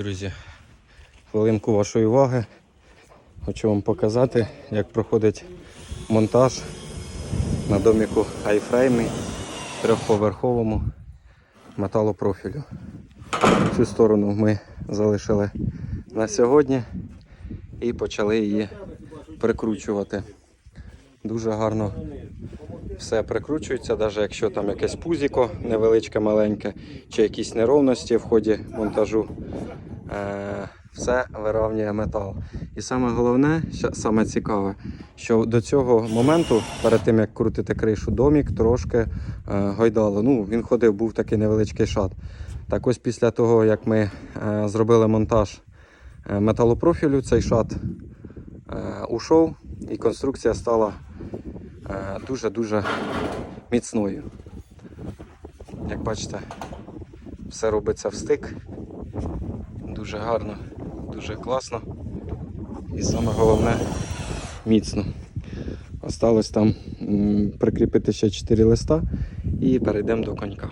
друзі, хвилинку вашої уваги. Хочу вам показати, як проходить монтаж на доміку айфреймі трьохповерховому металопрофілю. Цю сторону ми залишили на сьогодні і почали її прикручувати. Дуже гарно все прикручується, навіть якщо там якесь пузіко невеличке, маленьке, чи якісь неровності в ході монтажу. Е, все вирівнює метал. І саме головне, саме цікаве, що до цього моменту, перед тим як крутити кришу, домік трошки е, гойдало. Ну, він ходив, був такий невеличкий шат. Так ось після того, як ми е, зробили монтаж металопрофілю, цей шат ушов і конструкція стала дуже-дуже міцною. Як бачите, все робиться в стик. Дуже гарно, дуже класно. І саме головне міцно. Осталось там прикріпити ще 4 листа і перейдемо до конька.